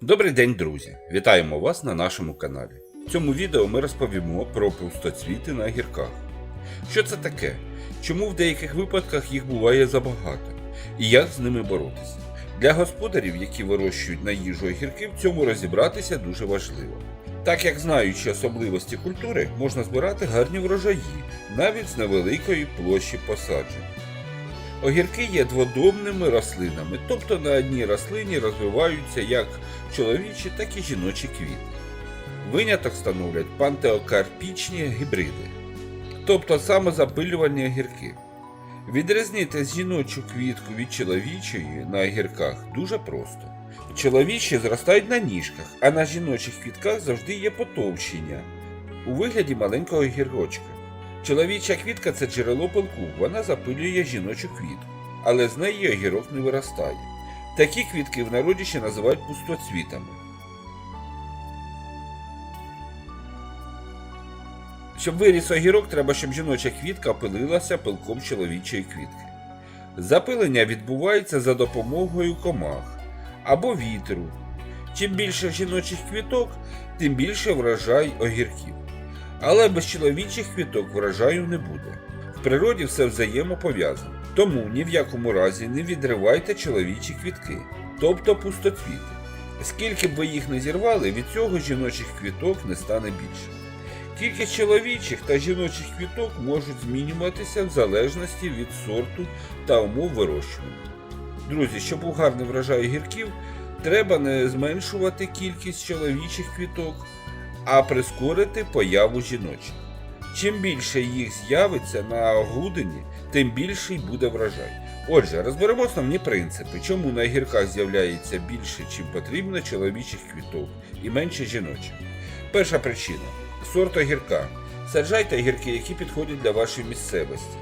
Добрий день, друзі! Вітаємо вас на нашому каналі. В цьому відео ми розповімо про пустоцвіти на гірках. Що це таке? Чому в деяких випадках їх буває забагато? І як з ними боротися? Для господарів, які вирощують на їжу огірки, в цьому розібратися дуже важливо. Так як знаючи особливості культури, можна збирати гарні врожаї навіть з невеликої площі посаджень. Огірки є дводомними рослинами, тобто на одній рослині розвиваються як чоловічі, так і жіночі квіти. Виняток становлять пантеокарпічні гібриди, тобто самозапилювальні огірки. Відрізнити жіночу квітку від чоловічої на огірках дуже просто. Чоловічі зростають на ніжках, а на жіночих квітках завжди є потовщення у вигляді маленького гірочка. Чоловіча квітка це джерело пилку, вона запилює жіночу квітку, але з неї огірок не виростає. Такі квітки в народі ще називають пустоцвітами. Щоб виріс огірок, треба, щоб жіноча квітка опилилася пилком чоловічої квітки. Запилення відбувається за допомогою комах або вітру. Чим більше жіночих квіток, тим більше врожай огірків. Але без чоловічих квіток врожаю не буде. В природі все взаємопов'язано. Тому ні в якому разі не відривайте чоловічі квітки, тобто пустоцвіти. Скільки б ви їх не зірвали, від цього жіночих квіток не стане більше. Кількість чоловічих та жіночих квіток можуть змінюватися в залежності від сорту та умов вирощування. Друзі, щоб був гарний врожай огірків, треба не зменшувати кількість чоловічих квіток, а прискорити появу жіночих. Чим більше їх з'явиться на грудині, тим більший буде врожай. Отже, розберемо основні принципи, чому на огірках з'являється більше, чим потрібно чоловічих квіток і менше жіночих. Перша причина сорт огірка. Саджайте огірки, які підходять для вашої місцевості.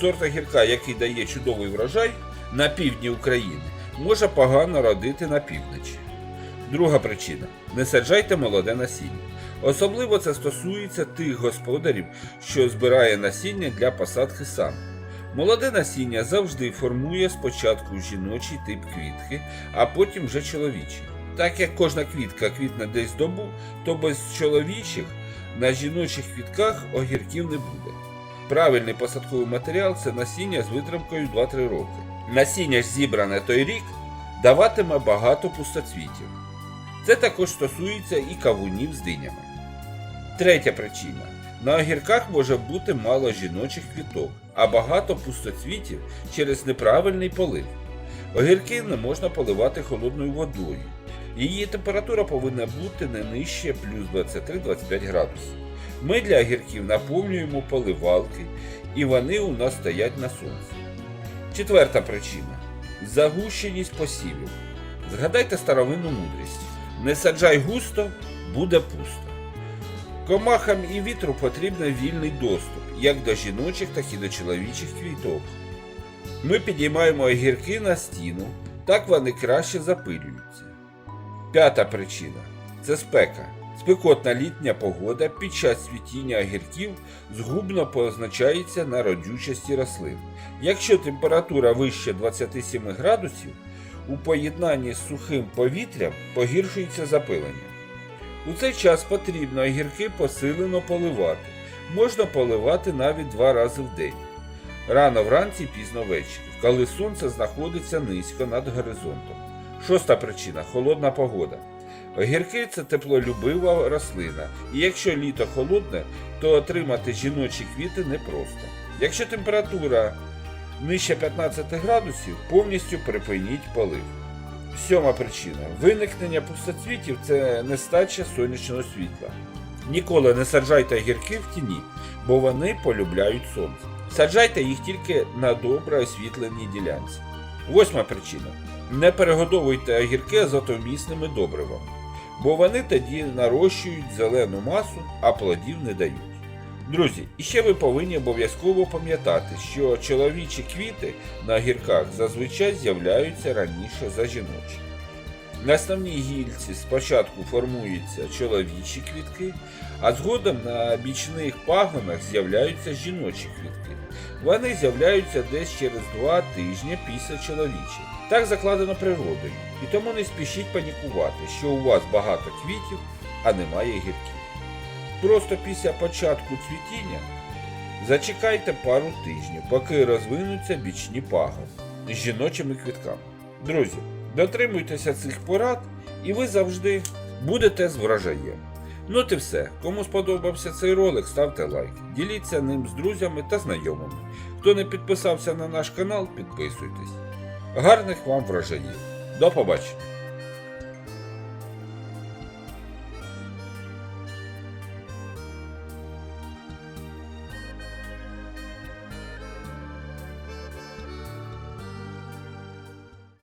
Сорт огірка, який дає чудовий врожай на півдні України, може погано родити на півночі. Друга причина не саджайте молоде насіння. Особливо це стосується тих господарів, що збирає насіння для посадки сам. Молоде насіння завжди формує спочатку жіночий тип квітки, а потім вже чоловічий. Так як кожна квітка квітне десь добу, то без чоловічих на жіночих квітках огірків не буде. Правильний посадковий матеріал це насіння з витримкою 2-3 роки. Насіння ж зібране той рік даватиме багато пустоцвітів. Це також стосується і кавунів з динями. Третя причина. На огірках може бути мало жіночих квіток, а багато пустоцвітів через неправильний полив. Огірки не можна поливати холодною водою. Її температура повинна бути не нижче плюс 23-25 градусів. Ми для огірків наповнюємо поливалки, і вони у нас стоять на сонці. Четверта причина загущеність посівів. Згадайте старовинну мудрість. Не саджай густо, буде пусто. Комахам і вітру потрібен вільний доступ, як до жіночих, так і до чоловічих квіток. Ми підіймаємо огірки на стіну, так вони краще запилюються. П'ята причина це спека. Спекотна літня погода під час цвітіння огірків згубно позначається на родючості рослин. Якщо температура вище 27 градусів, у поєднанні з сухим повітрям погіршується запилення. У цей час потрібно огірки посилено поливати. Можна поливати навіть два рази в день. Рано вранці, пізно ввечері, коли сонце знаходиться низько над горизонтом. Шоста причина холодна погода. Огірки це теплолюбива рослина, і якщо літо холодне, то отримати жіночі квіти непросто. Якщо температура нижче 15 градусів, повністю припиніть полив. Сьома причина виникнення пустоцвітів це нестача сонячного світла. Ніколи не саджайте огірки в тіні, бо вони полюбляють сонце. Саджайте їх тільки на добре освітленій ділянці. Восьма причина. Не перегодовуйте огірки азотомісними добривами, бо вони тоді нарощують зелену масу, а плодів не дають. Друзі, і ще ви повинні обов'язково пам'ятати, що чоловічі квіти на огірках зазвичай з'являються раніше за жіночі. На основній гільці спочатку формуються чоловічі квітки, а згодом на бічних пагонах з'являються жіночі квітки. Вони з'являються десь через два тижні після чоловічих. Так закладено природою, і тому не спішіть панікувати, що у вас багато квітів, а немає гірків. Просто після початку цвітіння зачекайте пару тижнів, поки розвинуться бічні пагони з жіночими квітками. Друзі, дотримуйтеся цих порад, і ви завжди будете з врожаєм. Ну і все. Кому сподобався цей ролик, ставте лайк, діліться ним з друзями та знайомими. Хто не підписався на наш канал, підписуйтесь. Гарних вам врожаїв. До побачення!